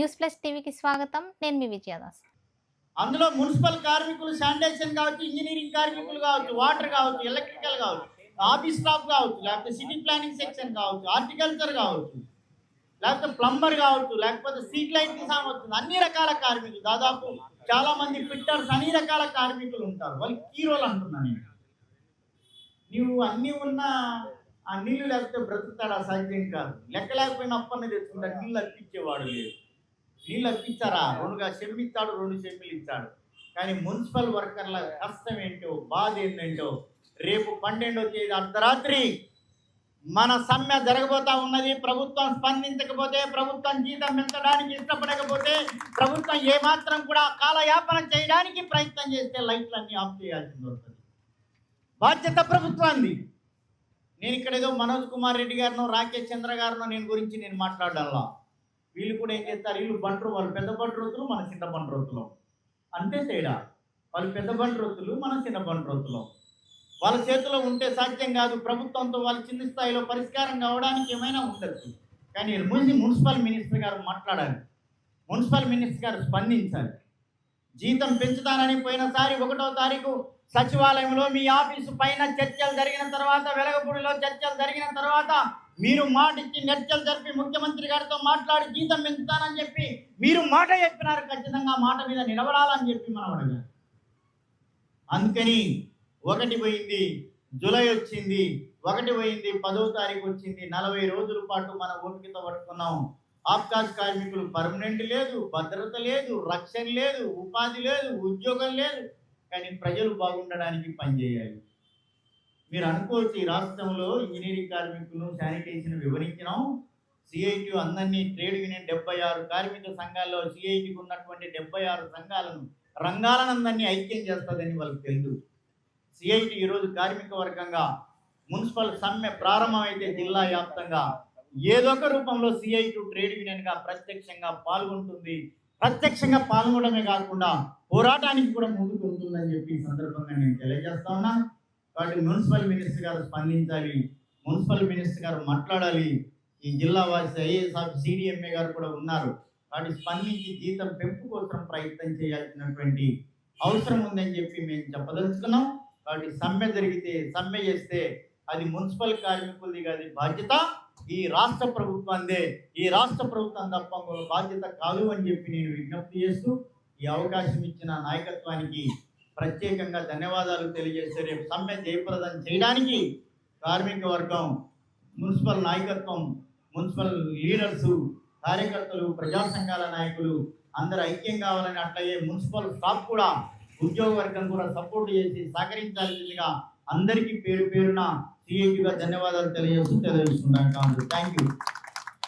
News plus టీవీకి స్వాగతం. నేను మీ విజయదాస్. అందులో మున్సిపల్ కార్మికులు శానిటేషన్ కావచ్చు ఇంజనీరింగ్ కార్మికులు కావచ్చు వాటర్ కావచ్చు ఎలక్ట్రికల్ కావచ్చు ఆఫీస్ స్టాఫ్ కావచ్చు లేకపోతే సిటీ ప్లానింగ్ సెక్షన్ కావచ్చు హార్టికల్చర్ కావచ్చు లేకపోతే ప్లంబర్ కావచ్చు లేకపోతే స్ట్రీట్ లైట్కి సంబంధించిన అన్ని రకాల కార్మికులు. దాదాపు చాలా మంది ఫిట్టర్స్ అన్ని రకాల కార్మికులు ఉంటారు. వాళ్ళకి హీరోలు అంటున్నా నేను. నీవు అన్నీ ఉన్న ఆ నీళ్ళు లేకపోతే బ్రతుకుతాడు ఆ సాధ్యం కాదు లెక్క లేకపోయినా అప్పని తెచ్చుకుంటా నీళ్ళు అర్పించేవాడు లేదు. నీళ్ళు అర్పించారా రెండుగా చెమ్మిస్తాడు రెండు చెమ్మిలు ఇచ్చాడు కానీ మున్సిపల్ వర్కర్ల కష్టం ఏంటో బాధ ఏంటంటో రేపు పన్నెండో తేదీ అర్ధరాత్రి మన సమ్మె జరగబోతా ఉన్నది. ప్రభుత్వం స్పందించకపోతే ప్రభుత్వం జీతం పెంచడానికి ఇష్టపడకపోతే ప్రభుత్వం ఏమాత్రం కూడా కాలయాపన చేయడానికి ప్రయత్నం చేస్తే లైట్లన్నీ ఆఫ్ చేయాల్సింది వస్తుంది బాధ్యత ప్రభుత్వాన్ని నేను ఇక్కడ ఏదో మనోజ్ కుమార్ రెడ్డి గారినో రాకేష్ చంద్ర గారినో నేను గురించి నేను మాట్లాడాలా వీళ్ళు కూడా ఏం చేస్తారు? వీళ్ళు బండ్రు వాళ్ళు పెద్ద బండ్రొత్తులు మన చిన్న బంట్రోతులు అంతే తేడా. వాళ్ళు పెద్ద బండ్రొత్తులు మన చిన్న బంట్రోతులు వాళ్ళ చేతిలో ఉంటే సాధ్యం కాదు. ప్రభుత్వంతో వాళ్ళు చిన్న స్థాయిలో పరిష్కారం కావడానికి ఏమైనా ఉండొచ్చు కానీ మున్సి మున్సిపల్ మినిస్టర్ గారు మాట్లాడాలి. మున్సిపల్ మినిస్టర్ గారు స్పందించాలి. జీతం పెంచుతానని పోయినసారి ఒకటో తారీఖు సచివాలయంలో మీ ఆఫీసు పైన చర్చలు జరిగిన తర్వాత వెలగపూడిలో చర్చలు జరిగిన తర్వాత మీరు మాట ఇచ్చి చర్చలు జరిపి ముఖ్యమంత్రి గారితో మాట్లాడి జీతం పెంచుతానని చెప్పి మీరు మాట చెప్పినారు ఖచ్చితంగా మాట మీద నిలబడాలని చెప్పి మనం అడిగారు అందుకని ఒకటి పోయింది జూలై వచ్చింది ఒకటి పోయింది పదో తారీఖు వచ్చింది నలభై రోజుల పాటు మన ఓపికతో పట్టుకున్నాం. ఆఫ్కాస్ కార్మికులు పర్మనెంట్ లేదు భద్రత లేదు రక్షణ లేదు ఉపాధి లేదు ఉద్యోగం లేదు. కానీ ప్రజలు బాగుండడానికి పనిచేయాలి మీరు అనుకోవచ్చు ఈ రాష్ట్రంలో ఇంజనీరింగ్ కార్మికులు శానిటేషన్ వివరించినాం. సిఐటి అందరినీ ట్రేడ్ యూనియన్ డెబ్బై ఆరు కార్మిక సంఘాల్లో సిఐటికి ఉన్నటువంటి డెబ్బై ఆరు సంఘాలను రంగాలనందరినీ ఐక్యం చేస్తుందని వాళ్ళకి తెలుసు. సిఐటి ఈరోజు కార్మిక వర్గంగా మున్సిపల్ సమ్మె ప్రారంభమైతే జిల్లా వ్యాప్తంగా ఏదో ఒక రూపంలో సిఐటి ట్రేడ్ యూనియన్గా ప్రత్యక్షంగా పాల్గొంటుంది. ప్రత్యక్షంగా పాల్గొనడమే కాకుండా పోరాటానికి కూడా ముందుకు ఉంటుందని చెప్పి ఈ సందర్భంగా నేను తెలియజేస్తా ఉన్నా. కాబట్టి మున్సిపల్ మినిస్టర్ గారు స్పందించాలి మున్సిపల్ మినిస్టర్ గారు మాట్లాడాలి. ఈ జిల్లా వాసి ఐఏఎస్ ఆఫీస్ సిడిఎంఏ గారు కూడా ఉన్నారు. కాబట్టి స్పందించి జీతం పెంపు కోసం ప్రయత్నం చేయాల్సినటువంటి అవసరం ఉందని చెప్పి మేము చెప్పదలుచుకున్నాం. కాబట్టి సమ్మె జరిగితే సమ్మె చేస్తే అది మున్సిపల్ కార్మికులది కాదు బాధ్యత. ఈ రాష్ట్ర ప్రభుత్వందే ఈ రాష్ట్ర ప్రభుత్వం తప్ప బాధ్యత కాదు అని చెప్పి నేను విజ్ఞప్తి చేస్తూ ఈ అవకాశం ఇచ్చిన నాయకత్వానికి ప్రత్యేకంగా ధన్యవాదాలు తెలియజేస్తే రేపు సమ్మె జయప్రదం చేయడానికి కార్మిక వర్గం మున్సిపల్ నాయకత్వం మున్సిపల్ లీడర్స్ కార్యకర్తలు ప్రజా సంఘాల నాయకులు అందరూ ఐక్యం కావాలని అట్లయ్యే మున్సిపల్ స్టాఫ్ కూడా ఉద్యోగ వర్గం కూడా సపోర్ట్ చేసి సహకరించాల్సిందిగా అందరికీ పేరు పేరున సిఐటిగా ధన్యవాదాలు తెలియజేస్తూ తెలియజేస్తున్నాను. Thank you.